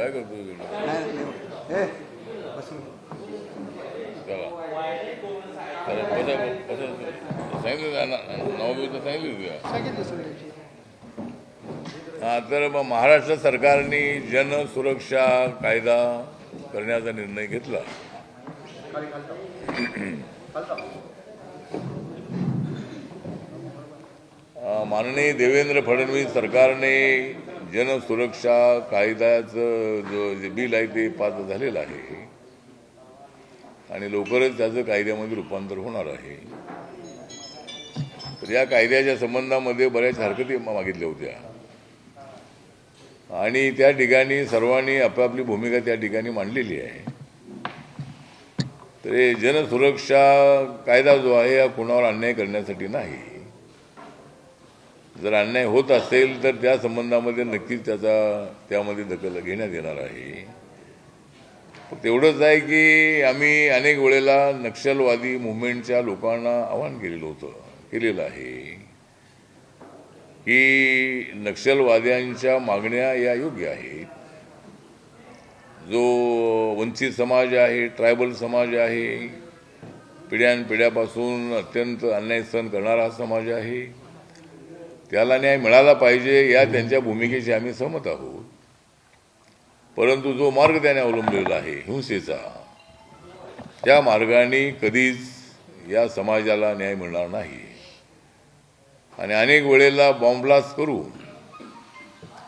काय करतो तिकडे? सांगितलं का ना- नवमीचं सांगितलं हा तर मग महाराष्ट्र सरकारने जन सुरक्षा कायदा करण्याचा निर्णय घेतला माननीय देवेंद्र फडणवीस सरकारने जन सुरक्षा कायद्याचं जो जे बिल आहे ते पास झालेलं आहे. आणि लवकरच त्याचं कायद्यामध्ये रूपांतर होणार आहे. तर या कायद्याच्या संबंधामध्ये बऱ्याच हरकती मागितल्या होत्या. आणि त्या ठिकाणी सर्वांनी आपापली भूमिका त्या ठिकाणी मांडलेली आहे. तर हे जनसुरक्षा कायदा जो आहे हा कुणावर अन्याय करण्यासाठी नाही. जर अन्याय होत असेल तर त्या संबंधामध्ये नक्कीच त्याचा त्यामध्ये दखल घेण्यात येणार आहे. फक्त एवढंच आहे की आम्ही अनेक वेळेला नक्षलवादी मुवमेंटच्या लोकांना आवाहन केलेलं होतं केलेलं आहे. की नक्षलवाद्यांच्या मागण्या या योग्य आहेत. जो वंचित समाज आहे ट्रायबल समाज आहे पिढ्यानपिढ्यापासून अत्यंत अन्याय सहन करणारा हा समाज आहे. त्याला न्याय मिळाला पाहिजे या त्यांच्या भूमिकेशी आम्ही सहमत आहोत. परंतु जो मार्ग त्याने अवलंबलेला आहे हिंसेचा त्या मार्गाने कधीच या समाजाला न्याय मिळणार नाही. आणि अनेक वेळेला बॉम्बलास्ट करून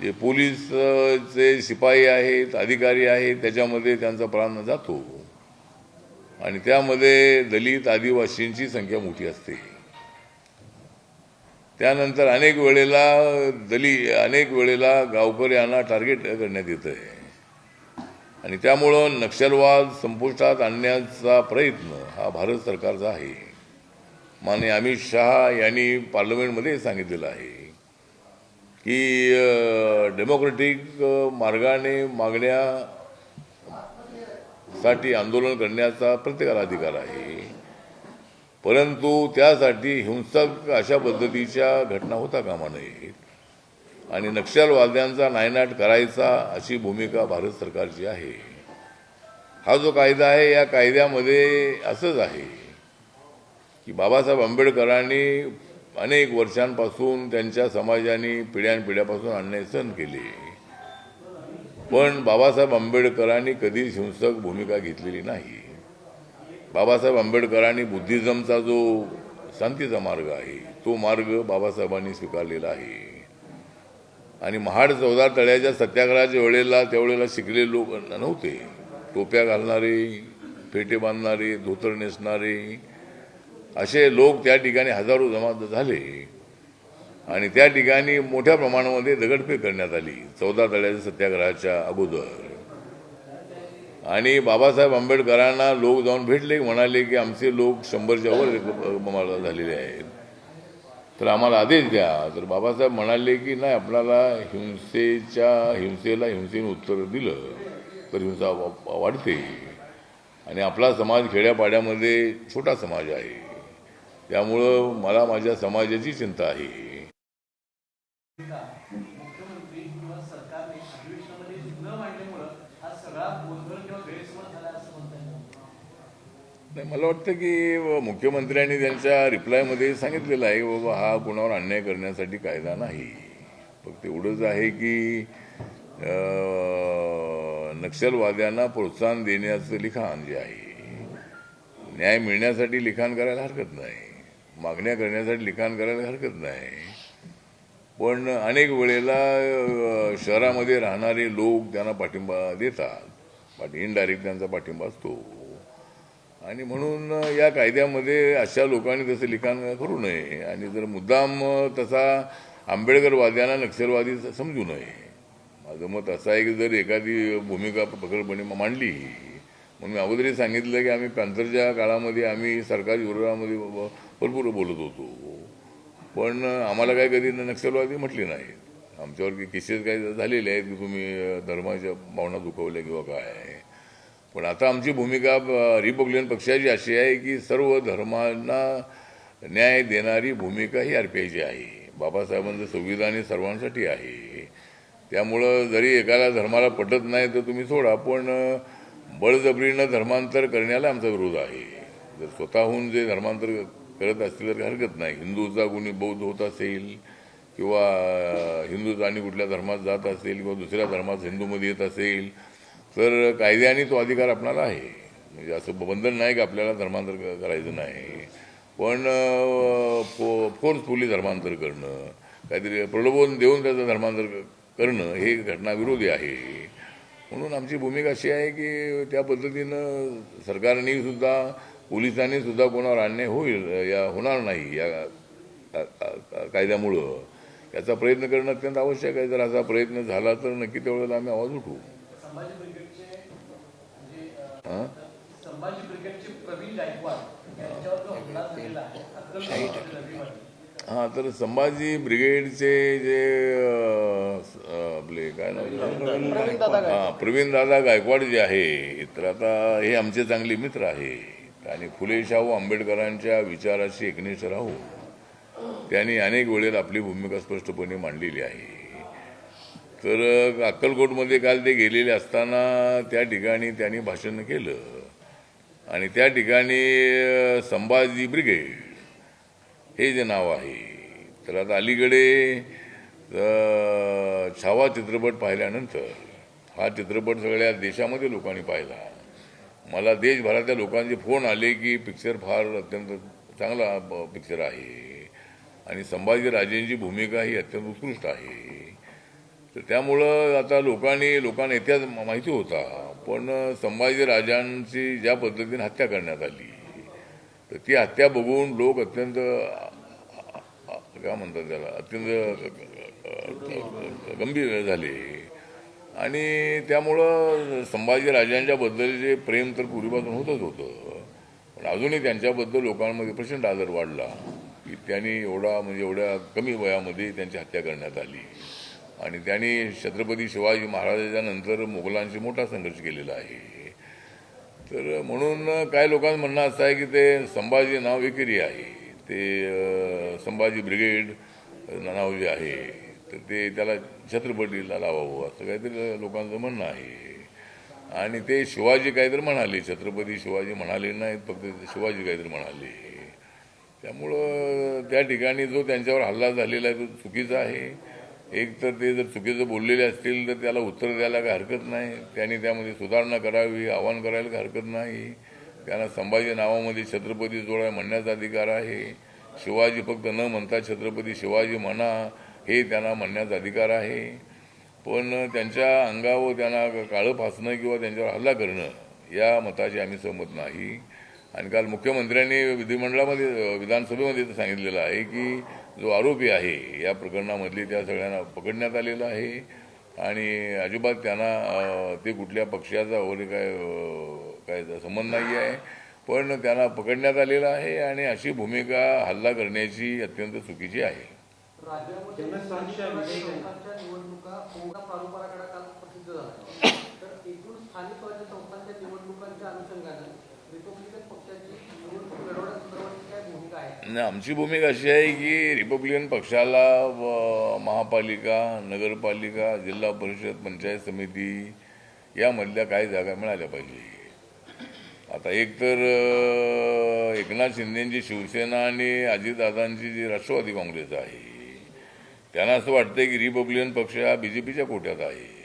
जे पोलीसचे शिपाई आहेत अधिकारी आहेत त्याच्यामध्ये त्यांचा प्राण जातो. आणि त्यामध्ये दलित आदिवासींची संख्या मोठी असते. त्यानंतर अनेक वेळेला दली अनेक वेळेला गावकऱ्यांना टार्गेट करण्यात येतं आहे आणि त्यामुळं नक्षलवाद संपुष्टात आणण्याचा प्रयत्न हा भारत सरकारचा आहे. माननीय अमित शहा यांनी पार्लमेंटमध्ये सांगितलेलं आहे की डेमोक्रेटिक मार्गाने मागण्यासाठी आंदोलन करण्याचा प्रत्येकाला अधिकार आहे. परंतु त्यासाठी हिंसक अशा पद्धतीच्या घटना होता कामा नयेत आणि नक्षलवाद्यांचा नायनाट करायचा अशी भूमिका भारत सरकारची आहे. हा जो कायदा आहे या कायद्यामध्ये असंच आहे की बाबासाहेब आंबेडकरांनी अनेक वर्षांपासून त्यांच्या समाजाने पिढ्यानपिढ्यापासून अन्याय सहन केले. पण बाबासाहेब आंबेडकरांनी कधीच हिंसक भूमिका घेतलेली नाही. बाबासाहेब आंबेडकरांनी बुद्धिझमचा जो शांतीचा मार्ग आहे तो मार्ग बाबासाहेबांनी स्वीकारलेला आहे. आणि महाड चौदा तळ्याच्या सत्याग्रहाच्या वेळेला त्यावेळेला शिकलेले लोक नव्हते. टोप्या घालणारे फेटे बांधणारे धोतर नेसणारे असे लोक त्या ठिकाणी हजारो जमा झाले. आणि त्या ठिकाणी मोठ्या प्रमाणामध्ये दगडफेक करण्यात आली चौदा तळ्याच्या सत्याग्रहाच्या अगोदर. आणि बाबासाहेब आंबेडकरांना लोक जाऊन भेटले म्हणाले की आमचे लोक शंभरच्या वर मला झालेले आहेत. तर आम्हाला आदेश द्या. तर बाबासाहेब म्हणाले की नाही आपल्याला हिंसेच्या हिंसेला हिंसेने उत्तर दिलं तर हिंसा वा- वाढते. आणि आपला समाज खेड्यापाड्यामध्ये छोटा समाज आहे. त्यामुळं मला माझ्या समाजाची चिंता आहे. मुख्यमंत्री किंवा सरकारने अधिवेशनामध्ये न मांडल्यामुळं हा सगळा गोंधळ किंवा गैरसमज झाला असं म्हणता येईल. नाही मला वाटतं की मुख्यमंत्र्यांनी त्यांच्या रिप्लायमध्ये सांगितलेलं आहे बाबा हा कुणावर अन्याय करण्यासाठी कायदा नाही. फक्त एवढंच आहे की नक्षलवाद्यांना प्रोत्साहन देण्याचं लिखाण जे आहे न्याय मिळण्यासाठी लिखाण करायला हरकत नाही. मागण्या करण्यासाठी लिखाण करायला हरकत नाही. पण अनेक वेळेला शहरामध्ये राहणारे लोक त्यांना पाठिंबा देतात. पण इनडायरेक्ट त्यांचा पाठिंबा असतो. आणि म्हणून या कायद्यामध्ये अशा लोकांनी तसं लिखाण करू नये. आणि जर मुद्दाम तसा आंबेडकरवाद्यांना नक्षलवादी समजू नये. माझं मत असं आहे की जर एखादी भूमिका प्रकल्पणे मांडली म्हणून मी अगोदरही सांगितलं की आम्ही पॅन्थरच्या काळामध्ये आम्ही सरकारी विरोधामध्ये भरपूर बोलत होतो. पण आम्हाला काय कधी नक्षलवादी म्हटली नाहीत आमच्यावर केसेस काही झालेले आहेत की तुम्ही धर्माच्या भावना दुखवल्या किंवा काय पण आता आमची भूमिका रिपब्लिकन पक्षाची अशी आहे की सर्व धर्मांना न्याय देणारी भूमिका ही आर पी आयची आहे. बाबासाहेबांचं संविधान हे सर्वांसाठी आहे. त्यामुळं जरी एकाला धर्माला पटत नाही तर तुम्ही सोडा पण बळजबरीनं धर्मांतर करण्याला आमचा विरोध आहे. जर स्वतःहून जे धर्मांतर करत असतील तर हरकत नाही. हिंदूचा कोणी बौद्ध होत असेल किंवा हिंदूचा आणि कुठल्या धर्मात जात असेल किंवा दुसऱ्या धर्मात हिंदूमध्ये येत असेल तर कायद्याने तो अधिकार आपणाला आहे. म्हणजे असं बंधन नाही की आपल्याला धर्मांतर करायचं नाही. पण फो फोर्सफुली धर्मांतर करणं काहीतरी प्रलोभन देऊन त्याचं धर्मांतर करणं हे घटनाविरोधी आहे. म्हणून आमची भूमिका अशी आहे की त्या पद्धतीनं सरकारने सुद्धा पोलिसांनी सुद्धा कोणावर अन्याय होईल या होणार नाही या कायद्यामुळं. याचा प्रयत्न करणं अत्यंत आवश्यक आहे. जर असा प्रयत्न झाला तर नक्की त्यावेळेला आम्ही आवाज उठवू. संभाजी ब्रिगेडचे म्हणजे हां? आहे हां तर संभाजी ब्रिगेडचे जे आपले काय नाव हां प्रवीण दादा गायकवाड जे आहे तर आता हे आमचे चांगले मित्र आहेत आणि फुले शाहू आंबेडकरांच्या विचाराशी एकनिष्ठ राहून त्यांनी अनेक वेळेला आपली भूमिका स्पष्टपणे मांडलेली आहे. तर अक्कलकोटमध्ये काल ते गेलेले असताना त्या ठिकाणी त्यांनी भाषण केलं. आणि त्या ठिकाणी संभाजी ब्रिगेड हे जे नाव आहे. तर आता अलीकडे छावा चित्रपट पाहिल्यानंतर हा चित्रपट सगळ्या देशामध्ये लोकांनी पाहिला. मला देशभरातल्या लोकांचे फोन आले की पिक्चर फार अत्यंत चांगला पिक्चर आहे. आणि संभाजीराजेंची भूमिका ही अत्यंत उत्कृष्ट आहे. तर त्यामुळं आता लोकांनी लोकांना इतिहास माहिती होता पण संभाजीराजांची ज्या पद्धतीने हत्या करण्यात आली तर ती हत्या बघून लोक अत्यंत काय म्हणतात त्याला अत्यंत गंभीर झाले. आणि त्यामुळं संभाजीराजांच्या बद्दलचे प्रेम तर पूर्वीपासून होतच होतं. पण अजूनही त्यांच्याबद्दल लोकांमध्ये प्रचंड आदर वाढला की त्यांनी एवढा म्हणजे एवढ्या कमी वयामध्ये त्यांची हत्या करण्यात आली. आणि त्यांनी छत्रपती शिवाजी महाराजांच्या नंतर मुघलांशी मोठा संघर्ष केलेला आहे. तर म्हणून काय लोकांचं म्हणणं असं आहे की ते संभाजी नाव विकिरी आहे. ते संभाजी ब्रिगेड नाव जे आहे. ते त्याला छत्रपतीला लावावं असं काहीतरी लोकांचं म्हणणं आहे. आणि ते शिवाजी काहीतरी म्हणाले छत्रपती शिवाजी म्हणाले नाहीत फक्त ते शिवाजी काहीतरी म्हणाले. त्यामुळं त्या ठिकाणी जो त्यांच्यावर हल्ला झालेला आहे तो चुकीचा आहे. एक तर ते जर चुकीचं बोललेले असतील तर त्याला उत्तर द्यायला काही हरकत नाही. त्यांनी त्यामध्ये सुधारणा करावी आवाहन करायला काही हरकत नाही. त्यांना संभाजी नावामध्ये छत्रपती जोडा म्हणण्याचा अधिकार आहे. शिवाजी फक्त न म्हणता छत्रपती शिवाजी म्हणा हे त्यांना म्हणण्याचा अधिकार आहे. पण त्यांच्या अंगावर त्यांना काळं फासणं किंवा त्यांच्यावर हल्ला करणं या मताशी आम्ही सहमत नाही. आणि काल मुख्यमंत्र्यांनी विधिमंडळामध्ये विधानसभेमध्ये तर सांगितलेलं आहे की जो आरोपी आहे या प्रकरणामधली त्या सगळ्यांना पकडण्यात आलेला आहे. आणि अजिबात त्यांना ते कुठल्या पक्षाचा वगैरे काय काय संबंध नाही आहे. पण त्यांना पकडण्यात आलेलं आहे आणि अशी भूमिका हल्ला करण्याची अत्यंत चुकीची आहे. राज्यामध्ये स्थानिक स्वराज्य संस्थांच्या निवडणुका ओघा पारुपाराकडे काल प्रसिद्ध झाला तर एकूण स्थानिक स्वराज्य संस्थांच्या निवडणुकांच्या अनुषंगानं रिपब्लिकन पक्षाची निवडणूक लढवण्यासंदर्भात काय भूमिका आहे? आणि आमची भूमिका अशी आहे की रिपब्लिकन पक्षाला व महापालिका नगरपालिका जिल्हा परिषद पंचायत समिती यामधल्या काही जागा मिळाल्या पाहिजे. आता एक तर एकनाथ शिंदेची शिवसेना आणि अजितदादांची जी राष्ट्रवादी काँग्रेस आहे त्यांना असं वाटतं की रिपब्लिकन पक्ष हा बी जे पीच्या कोट्यात आहे.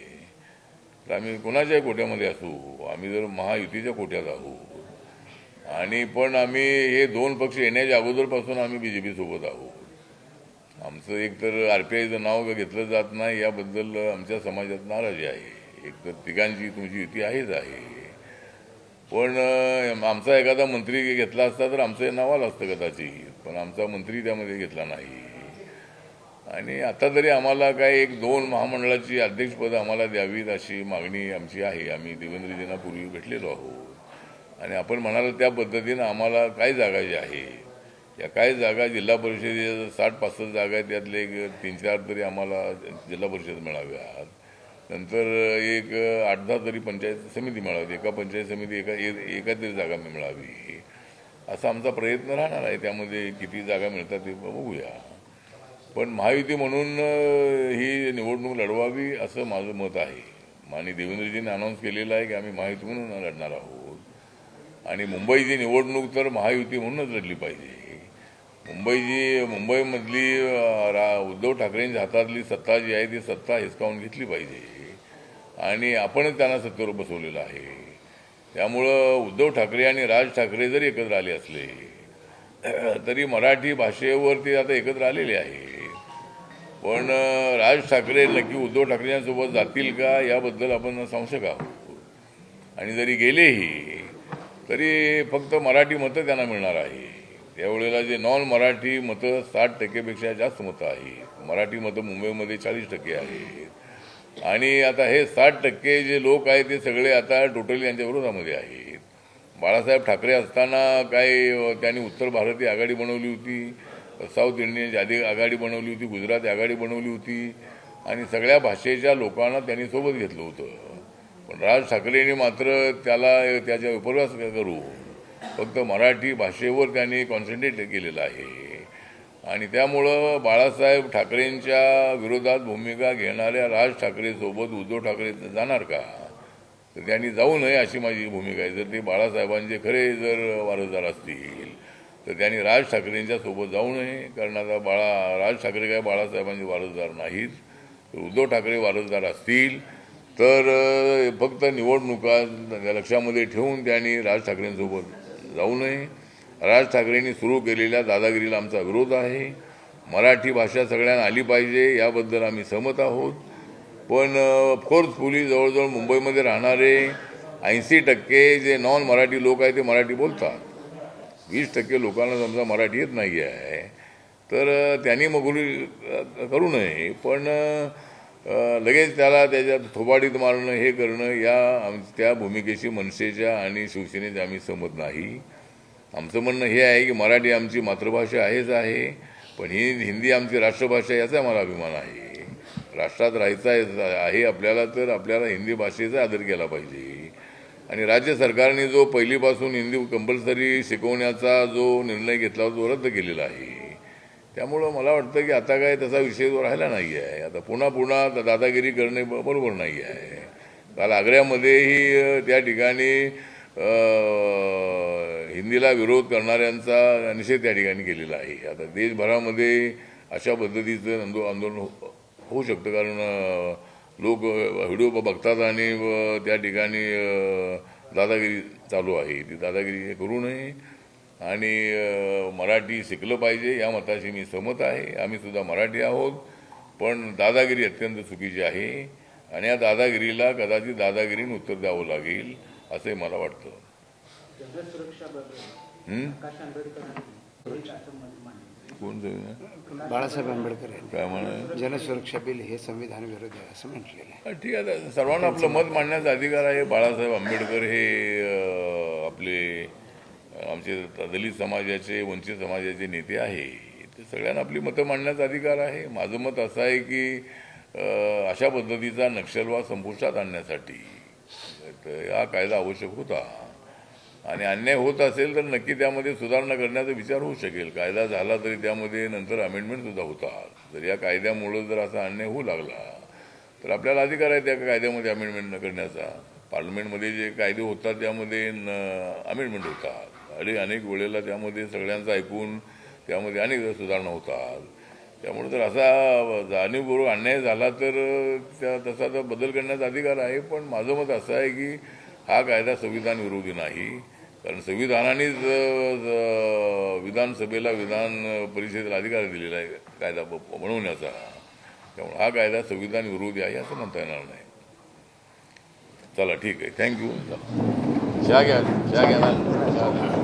तर आम्ही कोणाच्या कोट्यामध्ये असू आम्ही जर महायुतीच्या कोट्यात आहोत. आणि पण आम्ही हे दोन पक्ष येण्याच्या अगोदरपासून आम्ही बी जे पीसोबत आहोत. आमचं एक तर आर पी आयचं नाव घेतलं जात नाही याबद्दल आमच्या समाजात नाराजी आहे. एक तर तिघांची तुमची युती आहेच आहे. पण आमचा एखादा मंत्री घेतला असता तर आमचं नाव आलं असतं कदाचित. पण आमचा मंत्री त्यामध्ये घेतला नाही. आणि आता तरी आम्हाला काय एक दोन महामंडळाची अध्यक्षपद आम्हाला द्यावीत अशी मागणी आमची आहे. आम्ही देवेंद्रजींना पूर्वी भेटलेलो आहोत. आणि आपण म्हणाल त्या पद्धतीनं आम्हाला काय जागा जी आहे या काय जागा जिल्हा परिषदेच्या साठ पासष्ट जागा आहेत त्यातले एक तीन चार तरी आम्हाला जिल्हा परिषद मिळाव्यात. नंतर एक आठ दहा तरी पंचायत समिती मिळावी एका पंचायत समिती एका ए- एका तरी जागा मिळावी. असा आमचा प्रयत्न राहणार आहे. त्यामध्ये किती जागा मिळतात ते बघूया. पण महायुती म्हणून ही निवडणूक लढवावी असं माझं मत आहे. माननीय देवेंद्रजींनी अनाऊन्स केलेलं आहे की आम्ही महायुती म्हणून लढणार आहोत. आणि मुंबईची निवडणूक तर महायुती म्हणूनच लढली पाहिजे. मुंबईची मुंबईमधली रा उद्धव ठाकरेंच्या हातातली सत्ता जी आहे ती सत्ता हिसकावून घेतली पाहिजे. आणि आपणच त्यांना सत्तेवर बसवलेलं आहे. त्यामुळं उद्धव ठाकरे आणि राज ठाकरे जरी एकत्र आले असले तरी मराठी भाषेवर ते आता एकत्र आलेले आहे पण राज ठाकरे नक्की उद्धव ठाकरेंसोबत जातील का? याबद्दल आपण संशय आहोत आणि जरी गेलेही तरी फक्त मराठी मतं त्यांना मिळणार आहे. त्यावेळेला जे नॉन मराठी मतं साठ टक्केपेक्षा जास्त मतं आहेत. मराठी मतं मुंबईमध्ये चाळीस टक्के आहेत. आणि आता हे साठ टक्के जे लोक आहेत ते सगळे आता टोटली यांच्या विरोधामध्ये आहेत. बाळासाहेब ठाकरे असताना काय त्यांनी उत्तर भारतीय आघाडी बनवली होती. साऊथ इंडियनची आधी आघाडी बनवली होती गुजरात आघाडी बनवली होती आणि सगळ्या भाषेच्या लोकांना त्यांनी सोबत घेतलं होतं. पण राज ठाकरेंनी मात्र त्याला त्याच्या उपवास करू? फक्त मराठी भाषेवर त्यांनी कॉन्सन्ट्रेट केलेलं आहे. आणि त्यामुळं बाळासाहेब ठाकरेंच्या विरोधात भूमिका घेणाऱ्या राज ठाकरेसोबत उद्धव ठाकरे जाणार का? तर त्यांनी जाऊ नये अशी माझी भूमिका आहे. जर ते बाळासाहेबांचे खरे जर वारसदार असतील. तर त्यांनी राज ठाकरेंच्या सोबत जाऊ नये कारण आता बाळा राज ठाकरे काय बाळासाहेबांचे वारसदार नाहीत उद्धव ठाकरे वारसदार असतील तर फक्त निवडणुका लक्षामध्ये ठेवून त्यांनी राज ठाकरेंसोबत जाऊ नये राज ठाकरेंनी सुरू केलेल्या दादागिरीला आमचा विरोध आहे. मराठी भाषा सगळ्यांना आली पाहिजे याबद्दल आम्ही सहमत आहोत. पण फोर्सफुली जवळजवळ मुंबईमध्ये राहणारे ऐंशी टक्के जे नॉन मराठी लोक आहेत ते मराठी बोलतात. वीस टक्के लोकांना समजा मराठी येत नाही आहे तर त्यांनी मगुली करू नये. पण लगेच त्याला त्याच्यात थोबाडीत मारणं हे करणं या आम त्या भूमिकेशी मनसेच्या आणि शिवसेनेच्या आम्ही सहमत नाही. आमचं म्हणणं हे आहे की मराठी आमची मातृभाषा आहेच आहे पण ही हिंदी आमची राष्ट्रभाषा याचा मला अभिमान आहे. राष्ट्रात राहायचा आहे आपल्याला तर आपल्याला हिंदी भाषेचा आदर केला पाहिजे. आणि राज्य सरकारने जो पहिलीपासून हिंदी कंपल्सरी शिकवण्याचा जो निर्णय घेतला होता तो रद्द केलेला आहे. त्यामुळं मला वाटतं की आता काय तसा विषय जो राहिला नाही आहे आता पुन्हा पुन्हा दादागिरी करणे बरोबर नाही आहे काल आग्र्यामध्येही त्या ठिकाणी हिंदीला विरोध करणाऱ्यांचा निषेध त्या ठिकाणी केलेला आहे. आता देशभरामध्ये अशा पद्धतीचं आंदोलन हो-, होऊ शकतं कारण लोक व्हिडिओ बघतात आणि त्या ठिकाणी दादागिरी चालू आहे. ती दादागिरी हे करू नये. आणि मराठी शिकलं पाहिजे या मताशी मी सहमत आहे. आम्ही सुद्धा मराठी आहोत. पण दादागिरी अत्यंत चुकीची आहे. आणि या दादागिरीला कदाचित दादागिरीने उत्तर द्यावं लागेल असंही मला वाटतं? कोण सांगितलं? बाळासाहेब आंबेडकर काय म्हणा जनसुरक्षा बिल हे संविधान विरोधी आहे असं म्हटलेलं आहे. ठीक आहे. सर्वांना आपलं मत मांडण्याचा अधिकार आहे. बाळासाहेब आंबेडकर हे आपले आमचे दलित समाजाचे वंचित समाजाचे नेते आहे. ते सगळ्यांना आपली मतं मांडण्याचा अधिकार आहे. माझं मत असं आहे की अशा पद्धतीचा नक्षलवाद संपुष्टात आणण्यासाठी. हा कायदा आवश्यक होता. आणि अन्याय होत असेल तर नक्की त्यामध्ये सुधारणा करण्याचा विचार होऊ शकेल. कायदा झाला तरी त्यामध्ये नंतर अमेंडमेंट सुद्धा होतात. जर या कायद्यामुळं जर असा अन्याय होऊ लागला तर आपल्याला अधिकार आहे त्या कायद्यामध्ये अमेंडमेंट न करण्याचा. पार्लमेंटमध्ये जे कायदे होतात त्यामध्ये अमेंडमेंट होतात. आणि अनेक वेळेला त्यामध्ये सगळ्यांचं ऐकून त्यामध्ये अनेक सुधारणा होतात. त्यामुळे जर असा जाणीवपूर्वक अन्याय झाला तर त्या तसा तर बदल करण्याचा अधिकार आहे. पण माझं मत असं आहे की हा कायदा संविधान विरोधी नाही. कारण संविधानानेच विधानसभेला विधान परिषदेला अधिकार दिलेला आहे कायदा ब- बनवण्याचा. त्यामुळे हा कायदा संविधान विरोधी आहे असं म्हणता येणार नाही. चला ठीक आहे. थँक्यू चला. चहा घ्या चहा घ्या.